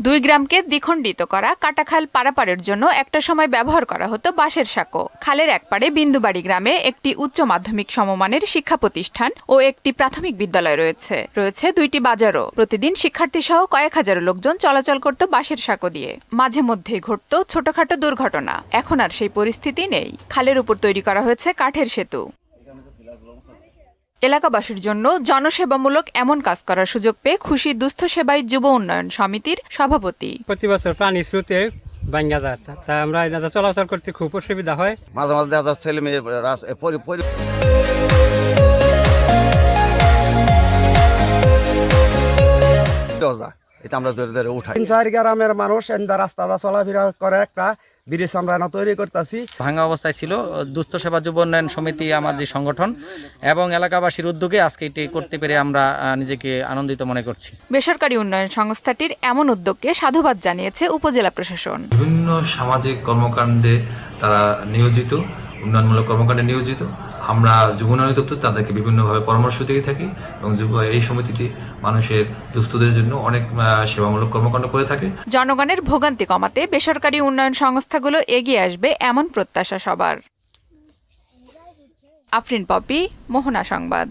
দুই গ্রামকে দ্বিখণ্ডিত করা কাটাখাল পারাপারের জন্য একটা সময় ব্যবহার করা হতো বাঁশের সাঁকো। খালের একপারে বিন্দুবাড়ি গ্রামে একটি উচ্চ মাধ্যমিক সমমানের শিক্ষা প্রতিষ্ঠান ও একটি প্রাথমিক বিদ্যালয় রয়েছে। রয়েছে দুইটি বাজারও। প্রতিদিন শিক্ষার্থী সহ কয়েক হাজার লোকজন চলাচল করত বাঁশের সাঁকো দিয়ে। মাঝে মধ্যেই ঘটত ছোটখাটো দুর্ঘটনা। এখন আর সেই পরিস্থিতি নেই। খালের উপর তৈরি করা হয়েছে কাঠের সেতু। এলাকাবাসীর জন্য জনসেবামূলক এমন কাজ করার সুযোগ পেয়ে খুশি দুস্থ সেবাই যুব উন্নয়ন সমিতির সভাপতি। প্রতি বছর প্রাণী স্রোতে ভাঙ্গা যায়। তা- তা আমরা এটা চলাচল করতে খুব অসুবিধা হয়। মাঝে মাঝে দেখা যাচ্ছে ছেলে মেয়ে যায়। এটা আমরা ধরে ধরে উঠাই। তিন চার গ্রামের মানুষ এন্দা রাস্তাটা চলাফেরা করে একটা ব্রিজ আমরা না তৈরি করতেছি। ভাঙা অবস্থায় ছিল। দুস্থ সেবা যুব উন্নয়ন সমিতি আমার যে সংগঠন এবং এলাকাবাসীর উদ্যোগে আজকে এটি করতে পেরে আমরা নিজেকে আনন্দিত মনে করছি। বেসরকারি উন্নয়ন সংস্থাটির এমন উদ্যোগকে সাধুবাদ জানিয়েছে উপজেলা প্রশাসন। বিভিন্ন সামাজিক কর্মকাণ্ডে তারা নিয়োজিত। উন্নয়নমূলক কর্মকাণ্ডে নিয়োজিত। আমরা যুব উন্নয়ন দপ্তর তাদেরকে বিভিন্নভাবে পরামর্শ দিয়ে থাকি এবং যুব, এই সমিতিটি মানুষের দুস্থদের জন্য অনেক সেবামূলক কর্মকাণ্ড করে থাকে। জনগণের ভোগান্তি কমাতে বেসরকারি উন্নয়ন সংস্থাগুলো এগিয়ে আসবে এমন প্রত্যাশা সবার। আফরিন পপি, মোহনা সংবাদ।